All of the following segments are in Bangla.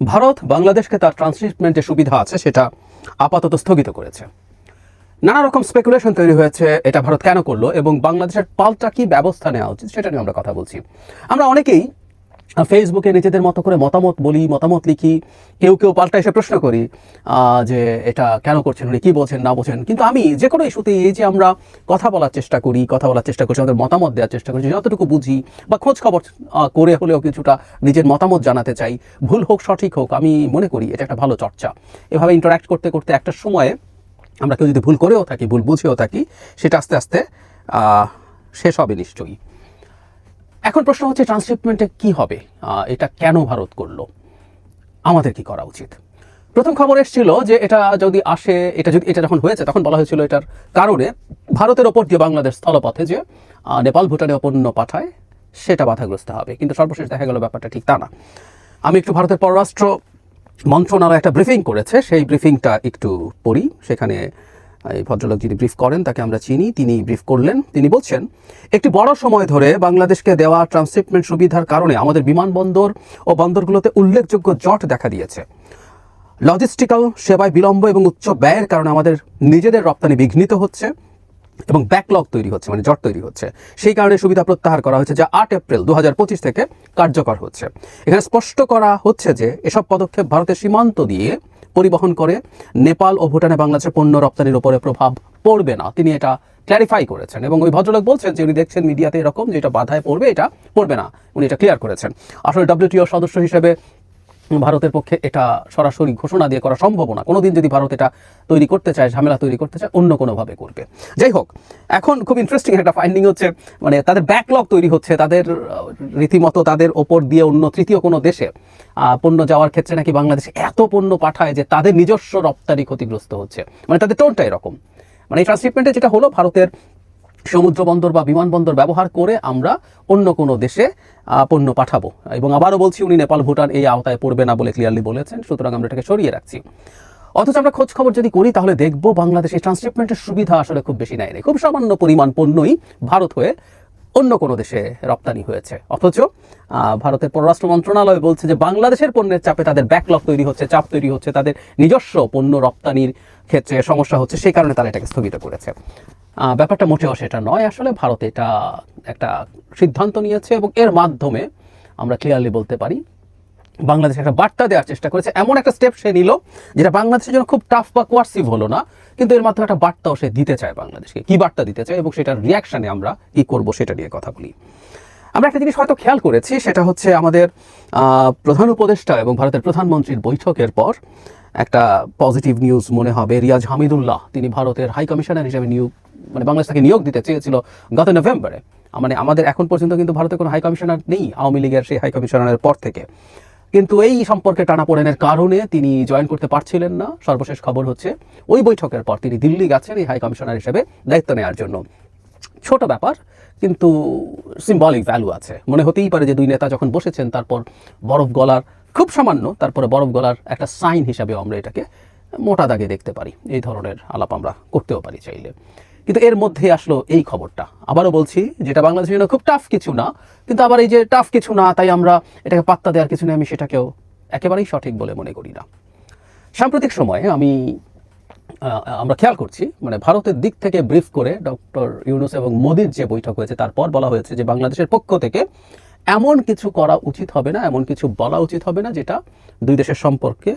ভারত বাংলাদেশকে তার ট্রান্সশিপমেন্টের সুবিধা আছে সেটা আপাতত স্থগিত করেছে। নানা রকম স্পেকুলেশন তৈরি হয়েছে, এটা ভারত কেন করল এবং বাংলাদেশের পাল্টা কি ব্যবস্থা নেওয়া উচিত সেটা নিয়ে আমরা কথা বলছি। আমরা অনেকেই ফেসবুকে নিজেদের মতো করে মতামত বলি, মতামত লিখি, কেউ কেউ পাল্টা এসে প্রশ্ন করি যে এটা কেন করছেন উনি, কি বলছেন, না বলছেন। কিন্তু আমি যে কোনো ইস্যুতে এই যে আমরা কথা বলার চেষ্টা করি, কথা বলার চেষ্টা করছি, আমাদের মতামত দেওয়ার চেষ্টা করছি যতটুকু বুঝি বা খোঁজ খবর করে হলেও কিছুটা নিজের মতামত জানাতে চাই, ভুল হোক, সঠিক হোক, আমি মনে করি এটা একটা ভালো চর্চা। এভাবে ইন্টারাক্ট করতে করতে একটা সময়ে আমরা কেউ যদি ভুল করেও থাকি, ভুল বুঝেও থাকি, সেটা আস্তে আস্তে শেষ হবে নিশ্চয়ই। এখন প্রশ্ন হচ্ছে ট্রান্সশিপমেন্টে কি হবে? এটা কেন ভারত করল? আমাদের কি করা উচিত? প্রথম খবর এসেছিল যে এটা যদি আসে, এটা যদি, এটা যখন হয়েছে, তখন বলা হয়েছিল এটার কারণে ভারতের ওপর দিয়ে বাংলাদেশ স্থলপথে যে নেপাল ভুটানে পণ্য পাঠায়, সেটা বাধাগ্রস্ত হবে। কিন্তু সর্বশেষ দেখা গেল ব্যাপারটা ঠিক তা না। আমি একটু ভারতের পররাষ্ট্র মন্ত্রণালয় একটা ব্রিফিং করেছে। সেই ব্রিফিংটা একটু পড়ি। সেখানে এই ভদ্রলোক যিনি ব্রিফ করেন, তাকে আমরা চিনি, তিনি ব্রিফ করলেন। তিনি বলছেন, একটি বড় সময় ধরে বাংলাদেশকে দেওয়া ট্রান্সশিপমেন্ট সুবিধার কারণে আমাদের বিমানবন্দর ও বন্দরগুলোতে উল্লেখযোগ্য জট দেখা দিয়েছে। লজিস্টিক্যাল সেবায় বিলম্ব এবং উচ্চ ব্যয়ের কারণে আমাদের নিজেদের রপ্তানি বিঘ্নিত হচ্ছে এবং ব্যাকলগ তৈরি হচ্ছে মানে জট তৈরি হচ্ছে। সেই কারণে সুবিধা প্রত্যাহার করা হয়েছে, যা আট এপ্রিল দু হাজার পঁচিশ থেকে কার্যকর হচ্ছে। এখানে স্পষ্ট করা হচ্ছে যে, এসব পদক্ষেপ ভারতের সীমান্ত দিয়ে পরিবহন করে, নেপাল ও ভুটানে বাংলাদেশের পণ্য রপ্তানির উপরে প্রভাব পড়বে না। তিনি এটা ক্ল্যারিফাই করেছেন এবং ওই ভদ্রলোক বলছেন যে, উনি দেখছেন মিডিয়াতে এরকম যে, এটা বাধায় পড়বে, এটা পড়বে না। উনি এটা ক্লিয়ার করেছেন। আসলে ডব্লিউটিও সদস্য হিসেবে ভারতের পক্ষে এটা সরাসরি ঘোষণা দিয়ে করা সম্ভব না। কোনোদিন যদি ভারত এটা তৈরি করতে চায়, ঝামেলা তৈরি করতে চায়, অন্য কোনোভাবে করবে। যাই হোক, এখন খুব ইন্টারেস্টিং একটা ফাইন্ডিং হচ্ছে মানে তাদের ব্যাকলগ তৈরি হচ্ছে, তাদের রীতিমতো তাদের ওপর দিয়ে অন্য তৃতীয় কোনো দেশে পণ্য যাওয়ার ক্ষেত্রে নাকি বাংলাদেশ এত পণ্য পাঠায় যে তাদের নিজস্ব রপ্তানি ক্ষতিগ্রস্ত হচ্ছে। মানে তাদের টোনটা এরকম। মানে এই ট্রান্সশিপমেন্টে যেটা হলো, ভারতের সমুদ্র বন্দর বা বিমানবন্দর ব্যবহার করে আমরা অন্য কোনো দেশে পণ্য পাঠাবো। এবং আবারও বলছি, উনি নেপাল, ভুটান এই আওতায় পড়বে না বলে ক্লিয়ারলি বলেছেন, সুতরাং আমরা এটাকে সরিয়ে রাখছি। অথচ আমরা খোঁজ খবর যদি করি, তাহলে দেখব বাংলাদেশে ট্রান্সশিপমেন্টের সুবিধা আসলে খুব বেশি নেয়নি খুব সামান্য পরিমাণ পণ্যই ভারত হয়ে অন্য কোনো দেশে রপ্তানি হয়েছে। অথচ ভারতের পররাষ্ট্র মন্ত্রণালয় বলছে যে বাংলাদেশের পণ্যের চাপে তাদের ব্যাকলগ তৈরি হচ্ছে, চাপ তৈরি হচ্ছে, তাদের নিজস্ব পণ্য রপ্তানির ক্ষেত্রে সমস্যা হচ্ছে, সেই কারণে তারা এটাকে স্থগিত করেছে। ব্যাপারটা মোটেও সেটা নয়, আসলে ভারত এটা একটা সিদ্ধান্ত নিয়েছে এবং এর মাধ্যমে আমরা ক্লিয়ারলি বলতে পারি বাংলাদেশ একটা বার্তা দেওয়ার চেষ্টা করেছে। এমন একটা স্টেপ সে নিল যেটা বাংলাদেশের জন্য খুব টাফ বা কোয়ার্সিভ হলো না, কিন্তু এর মাধ্যমে একটা বার্তাও সে দিতে চায় বাংলাদেশকে। কি বার্তা দিতে চায় এবং সেটার রিয়াকশনে আমরা কি করব সেটা নিয়ে কথা বলি। আমরা একটা জিনিস হয়তো খেয়াল করেছি, সেটা হচ্ছে আমাদের প্রধান উপদেষ্টা এবং ভারতের প্রধানমন্ত্রীর বৈঠকের পর একটা পজিটিভ নিউজ মনে হবে। রিয়াজ হামিদুল্লাহ, তিনি ভারতের হাই কমিশনার হিসেবে নিয়োগ মানে বাংলাদেশ তাকে নিয়োগ দিতে চেয়েছিল গত নভেম্বরে। মানে আমাদের এখন পর্যন্ত কিন্তু ভারতে কোনো হাই কমিশনার নেই, আওয়ামী লীগের সেই হাই কমিশনারের পর থেকে। কিন্তু এই সম্পর্কে টানাপোড়েনের কারণে তিনি জয়েন করতে পারছিলেন না। সর্বশেষ খবর হচ্ছে, ওই বৈঠকের পর তিনি দিল্লি গেছেন এই হাই কমিশনার হিসেবে দায়িত্ব নেওয়ার জন্য। ছোট ব্যাপার, কিন্তু সিম্বলিক ভ্যালু আছে। মনে হতেই পারে যে দুই নেতা যখন বসেছেন, তারপর বরফ গলার, খুব সামান্য, তারপরে বরফ গলার একটা সাইন হিসাবে আমরা এটাকে মোটা দাগে দেখতে পারি। এই ধরনের আলাপ আমরা করতেও পারি চাইলে। কিন্তু এর মধ্যে আসলো এই খবরটা। আবারও বলছি, যেটা বাংলাদেশের জন্য খুব টাফ কিছু না, কিন্তু আবার এই যে টাফ কিছু না, তাই আমরা এটাকে পাত্তা দেওয়ার কিছু নেই, আমি সেটাকেও একেবারেই সঠিক বলে মনে করি না। সাম্প্রতিক সময়ে আমি আমরা খেয়াল করছি মানে ভারতের দিক থেকে ব্রিফ করে ডক্টর ইউনুস এবং মোদির যে বৈঠক হয়েছে, তারপর বলা হয়েছে যে বাংলাদেশের পক্ষ থেকে এমন কিছু করা উচিত হবে না, এমন কিছু বলা উচিত হবে না, যেটা দুই দেশের সম্পর্কে,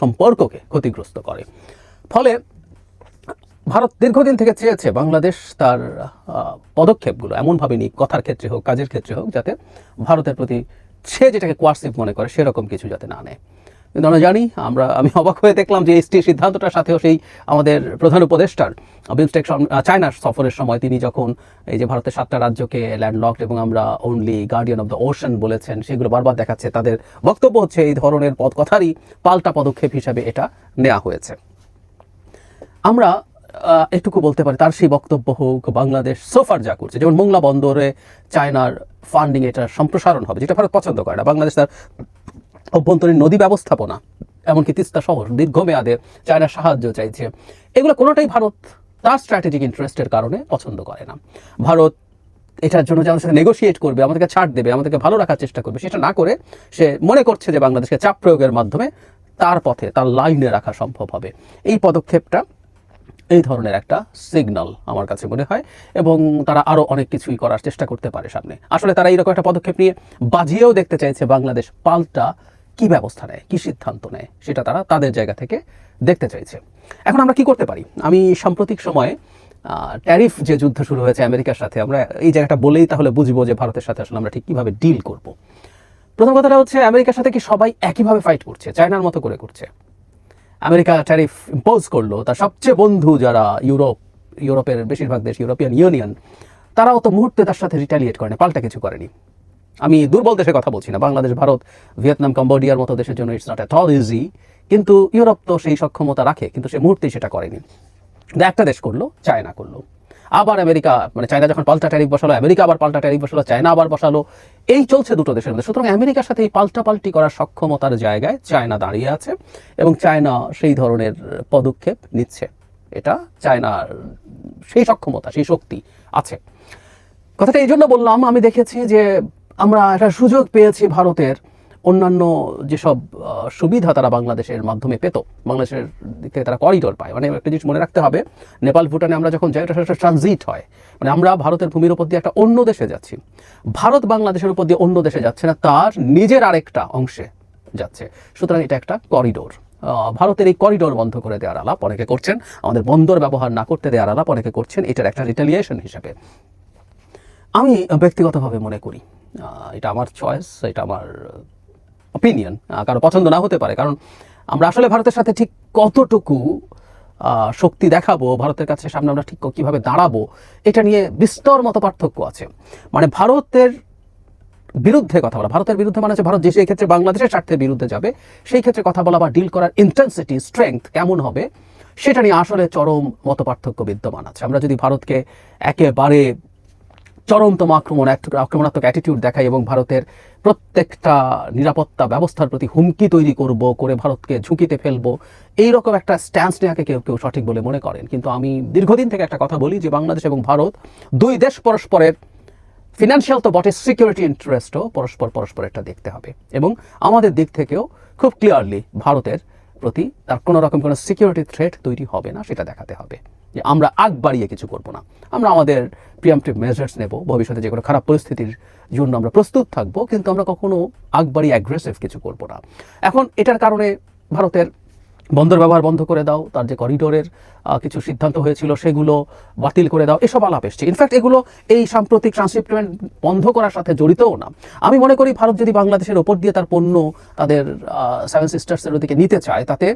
সম্পর্ককে ক্ষতিগ্রস্ত করে। ফলে ভারত দীর্ঘদিন থেকে চেয়েছে বাংলাদেশ তার পদক্ষেপগুলো এমনভাবে নিক, কথার ক্ষেত্রে হোক, কাজের ক্ষেত্রে হোক, যাতে ভারতের প্রতি সে যেটাকে কোয়ার্সিভ মনে করে, সেরকম কিছু যাতে না নেয়। কিন্তু আমরা জানি, আমরা, আমি অবাক হয়ে দেখলাম যে এই সিদ্ধান্তটার সাথেও সেই আমাদের প্রধান উপদেষ্টার বিমস্টেক চায়নার সফরের সময় তিনি যখন এই যে ভারতের সাতটা রাজ্যকে ল্যান্ডলকড এবং আমরা only guardian of the ocean বলেছেন, সেগুলো বারবার দেখাচ্ছে, তাদের বক্তব্য হচ্ছে এই ধরনের পদ, কথারই পাল্টা পদক্ষেপ হিসাবে এটা নেওয়া হয়েছে। আমরা এটুকু বলতে পারি, তার সেই বক্তব্য হোক, বাংলাদেশ সোফার যা করছে, যেমন মোংলা বন্দরে চায়নার ফান্ডিং এটা সম্প্রসারণ হবে, যেটা ভারত পছন্দ করে না। বাংলাদেশ তার অভ্যন্তরীণ নদী ব্যবস্থাপনা, এমনকি তিস্তা শহর, দীর্ঘমেয়াদে চায়নার সাহায্য চাইছে। এগুলো কোনোটাই ভারত তার স্ট্র্যাটেজিক ইন্টারেস্টের কারণে পছন্দ করে না। ভারত এটার জন্য যে আমাদের নেগোসিয়েট করবে, আমাদেরকে ছাড় দেবে, আমাদেরকে ভালো রাখার চেষ্টা করবে, সেটা না করে সে মনে করছে যে বাংলাদেশকে চাপ প্রয়োগের মাধ্যমে তার পথে, তার লাইনে রাখা সম্ভব হবে। এই পদক্ষেপটা এই ধরনের একটা সিগন্যাল আমার কাছে মনে হয় এবং তারা আরও অনেক কিছুই করার চেষ্টা করতে পারে সামনে। আসলে তারা এইরকম একটা পদক্ষেপ নিয়ে বাজিয়েও দেখতে চাইছে বাংলাদেশ পাল্টা কি ব্যবস্থা নেয়, কি সিদ্ধান্ত নেয়, সেটা তারা তাদের জায়গা থেকে দেখতে চাইছে। এখন আমরা কি করতে পারি? আমি সাম্প্রতিক সময়ে ট্যারিফ যে যুদ্ধ শুরু হয়েছে আমেরিকার সাথে, আমরা এই জায়গাটা বলেই তাহলে বুঝব যে ভারতের সাথে আসলে আমরা ঠিক কীভাবে ডিল করব। প্রথম কথাটা হচ্ছে, আমেরিকার সাথে কি সবাই একইভাবে ফাইট করছে, চায়নার মতো করে করছে? আমেরিকা ট্যারিফ ইম্পোজ করল, তার সবচেয়ে বন্ধু যারা ইউরোপ, ইউরোপের বেশিরভাগ দেশ, ইউরোপিয়ান ইউনিয়ন, তারাও তো মুহূর্তে তার সাথে রিটালিয়েট করেনি পাল্টা কিছু করেনি। আমি দুর্বল দেশের কথা বলছি না, বাংলাদেশ, ভারত, ভিয়েতনাম, কম্বোডিয়ার মতো দেশের জন্য it's not at all easy কিন্তু ইউরোপ তো সেই সক্ষমতা রাখে, কিন্তু সে মুহূর্তেই সেটা করেনি। একটা দেশ করল, চায়না করল। আবার আমেরিকা মানে চায়না যখন পাল্টা ট্যারিফ বসালো, আমেরিকা আবার পাল্টা ট্যারিফ বসালো, চায়না আবার বসালো, এই চলছে দুটো দেশের মধ্যে। সুতরাং আমেরিকার সাথে এই পাল্টাপাল্টি করার সক্ষমতার জায়গায় চায়না দাঁড়িয়ে আছে এবং চায়না সেই ধরনের পদক্ষেপ নিচ্ছে। এটা চায়নার সেই সক্ষমতা, সেই শক্তি আছে। কথাটা এই জন্য বললাম, আমি দেখেছি যে আমরা একটা সুযোগ পেয়েছি ভারতের অন্যান্য যেসব সুবিধা তারা বাংলাদেশের মাধ্যমে পেত, বাংলাদেশের দিক থেকে তারা করিডোর পায়। মানে একটা জিনিস মনে রাখতে হবে, নেপাল, ভুটানে আমরা যখন যাই, এটা ট্রানজিট হয়। মানে আমরা ভারতের ভূমির উপর দিয়ে একটা অন্য দেশে যাচ্ছি। ভারত বাংলাদেশের উপর দিয়ে অন্য দেশে যাচ্ছে না, তার নিজের আরেকটা অংশে যাচ্ছে। সুতরাং এটা একটা করিডোর ভারতের এই করিডোর বন্ধ করে দেওয়ার আলাপ অনেকে করছেন, আমাদের বন্দর ব্যবহার না করতে দেওয়ার আলাপ অনেকে করছেন, এটার একটা রিটালিয়েশন হিসেবে। আমি ব্যক্তিগতভাবে মনে করি এটা আমার চয়েস এটা আমার অপিনিয়ন কারও পছন্দ না হতে পারে। কারণ আমরা আসলে ভারতের সাথে ঠিক কতটুকু শক্তি দেখাবো, ভারতের কাছে সামনে আমরা ঠিক কীভাবে দাঁড়াবো, এটা নিয়ে বিস্তর মতো পার্থক্য আছে। মানে ভারতের বিরুদ্ধে কথা বলা, ভারতের বিরুদ্ধে মানে ভারত যে সেই ক্ষেত্রে বাংলাদেশের স্বার্থের বিরুদ্ধে যাবে, সেই ক্ষেত্রে কথা বলা বা ডিল করার ইন্টেন্সিটি স্ট্রেংথ কেমন হবে, সেটা নিয়ে আসলে চরম মত পার্থক্য বিদ্যমান আছে। আমরা যদি ভারতকে একেবারে চরমতম আক্রমণ আক্রমণাত্মক অ্যাটিটিউড দেখাই এবং ভারতের প্রত্যেকটা নিরাপত্তা ব্যবস্থার প্রতি হুমকি তৈরি করব, করে ভারতকে ঝুঁকিতে ফেলব, এই রকম একটা স্ট্যান্স নেওয়াকে কেউ কেউ সঠিক বলে মনে করেন। কিন্তু আমি দীর্ঘদিন থেকে একটা কথা বলি যে বাংলাদেশ এবং ভারত দুই দেশ পরস্পরের ফিনান্সিয়াল তো বটে সিকিউরিটি ইন্টারেস্টও পরস্পর পরস্পরেরটা দেখতে হবে। এবং আমাদের দিক থেকেও খুব ক্লিয়ারলি ভারতের প্রতি তার কোনো রকম কোনো সিকিউরিটি থ্রেট তৈরি হবে না, সেটা দেখাতে হবে। যে আমরা আগ বাড়িয়ে কিছু করব না। আমরা আমাদের প্রিয়ামটিভ মেজার্স নেব, ভবিষ্যতে যে কোনো খারাপ পরিস্থিতির জন্য আমরা প্রস্তুত থাকব, কিন্তু আমরা কখনো আগ বাড়িয়ে অ্যাগ্রেসিভ কিছু করব না। এখন এটার কারণে ভারতের বন্দর ব্যবহার বন্ধ করে দাও, তার যে করিডোরের কিছু সিদ্ধান্ত হয়েছিল সেগুলো বাতিল করে দাও, এসব আলাপ এসছে। ইনফ্যাক্ট এগুলো এই সাম্প্রতিক ট্রান্সশিপমেন্ট বন্ধ করার সাথে জড়িতও না। আমি মনে করি ভারত যদি বাংলাদেশের ওপর দিয়ে তার পণ্য তাদের সেভেন সিস্টার্সের ওদিকে নিতে চায়, তাতে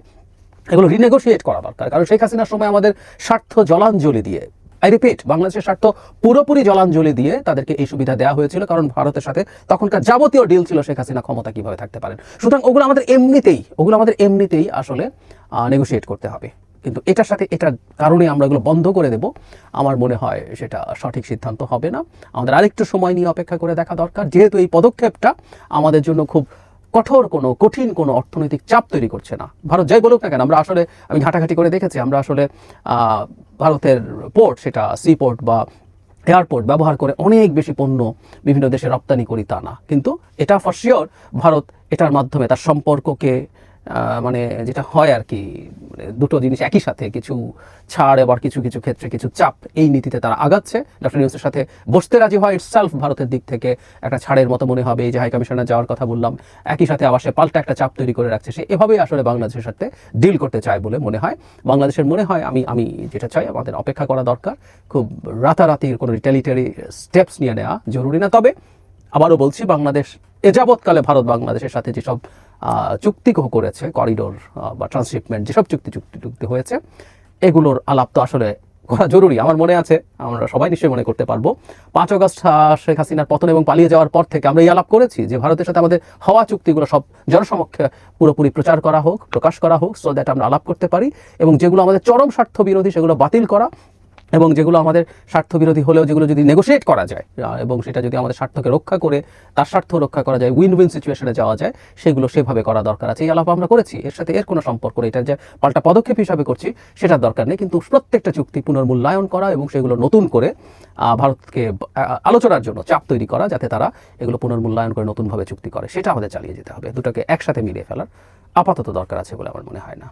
এগুলো রিনেগোশিয়েট করা দরকার। কারণ শেখ হাসিনার সময় আমাদের স্বার্থ জলাঞ্জলি দিয়ে আই রিপিট বাংলাদেশের স্বার্থ পুরোপুরি জলাঞ্জলি দিয়ে তাদেরকে এই সুবিধা দেওয়া হয়েছিল। কারণ ভারতের সাথে তখনকার যাবতীয় ডিল ছিল শেখ হাসিনা ক্ষমতা কীভাবে থাকতে পারেন। সুতরাং ওগুলো আমাদের এমনিতেই, ওগুলো আমাদের এমনিতেই আসলে নেগোশিয়েট করতে হবে। কিন্তু এটার সাথে এটার কারণে আমরা এগুলো বন্ধ করে দেব। আমার মনে হয় সেটা সঠিক সিদ্ধান্ত হবে না। আমাদের আরেকটু সময় নিয়ে অপেক্ষা করে দেখা দরকার। যেহেতু এই পদক্ষেপটা আমাদের জন্য খুব কঠোর কোনো, কঠিন কোনো অর্থনৈতিক চাপ তৈরি করছে না। ভারত যাই বলুক না কেন, আমরা আসলে, আমি ঘাটাঘাটি করে দেখেছি, আমরা আসলে ভারতের পোর্ট সেটা সি পোর্ট বা এয়ারপোর্ট ব্যবহার করে অনেক বেশি পণ্য বিভিন্ন দেশে রপ্তানি করি তা না। কিন্তু এটা ফর শিওর ভারত এটার মাধ্যমে তার সম্পর্ককে মানে যেটা হয় আর কি মানে দুটো জিনিস একই সাথে, কিছু ছাড় আবার কিছু কিছু ক্ষেত্রে কিছু চাপ, এই নীতিতে তারা আগাচ্ছে। ডক্টর ইউনুসের সাথে বসতে রাজি হয় ইটসেলফ ভারতের দিক থেকে। একটা ছাড়ের মতো মনে হবে, এই যে হাই কমিশনার যাওয়ার কথা বললাম, একই সাথে আবার সে পাল্টা একটা চাপ তৈরি করে রাখছে। সে এভাবেই আসলে বাংলাদেশের সাথে ডিল করতে চায় বলে মনে হয়। বাংলাদেশের মনে হয়, আমি আমি যেটা চাই, আমাদের অপেক্ষা করা দরকার। খুব রাতারাতির কোনো রিটেলিটারি স্টেপস নিয়ে নেওয়া জরুরি না। তবে আবারও বলছি, বাংলাদেশ এ যাবৎকালে ভারত বাংলাদেশের সাথে যেসব চুক্তি করেছে করিডোর বা ট্রান্সশিপমেন্ট যেসব চুক্তি চুক্তি চুক্তি হয়েছে, এগুলোর আলাপ তো আসলে করা জরুরি। আমার মনে আছে, আমরা সবাই নিশ্চয়ই মনে করতে পারব। পাঁচ অগস্ট শেখ হাসিনার পতন এবং পালিয়ে যাওয়ার পর থেকে আমরা এই আলাপ করেছি যে ভারতের সাথে আমাদের হওয়া চুক্তিগুলো সব জনসমক্ষে পুরোপুরি প্রচার করা হোক, প্রকাশ করা হোক সো দ্যাট আমরা আলাপ করতে পারি এবং যেগুলো আমাদের চরম স্বার্থ বিরোধী সেগুলো বাতিল করা এবং যেগুলো আমাদের স্বার্থবিরোধী হলেও যেগুলো যদি নেগোশিয়েট করা যায় এবং সেটা যদি আমাদের স্বার্থকে রক্ষা করে, তার স্বার্থ রক্ষা করা যায় উইন উইন সিচুয়েশনে যাওয়া যায়, সেগুলো সেভাবে করা দরকার আছে। এই আলাপ আমরা করেছি, এর সাথে এর কোনো সম্পর্ক এটা যে পাল্টা পদক্ষেপ হিসাবে করছি, সেটার দরকার নেই। কিন্তু প্রত্যেকটা চুক্তি পুনর্মূল্যায়ন করা এবং সেগুলো নতুন করে ভারতকে আলোচনার জন্য চাপ তৈরি করা যাতে তারা এগুলো পুনর্মূল্যায়ন করে নতুনভাবে চুক্তি করে, সেটা আমাদের চালিয়ে যেতে হবে। দুটোকে একসাথে মিলিয়ে ফেলার আপাতত দরকার আছে বলে আমার মনে হয় না।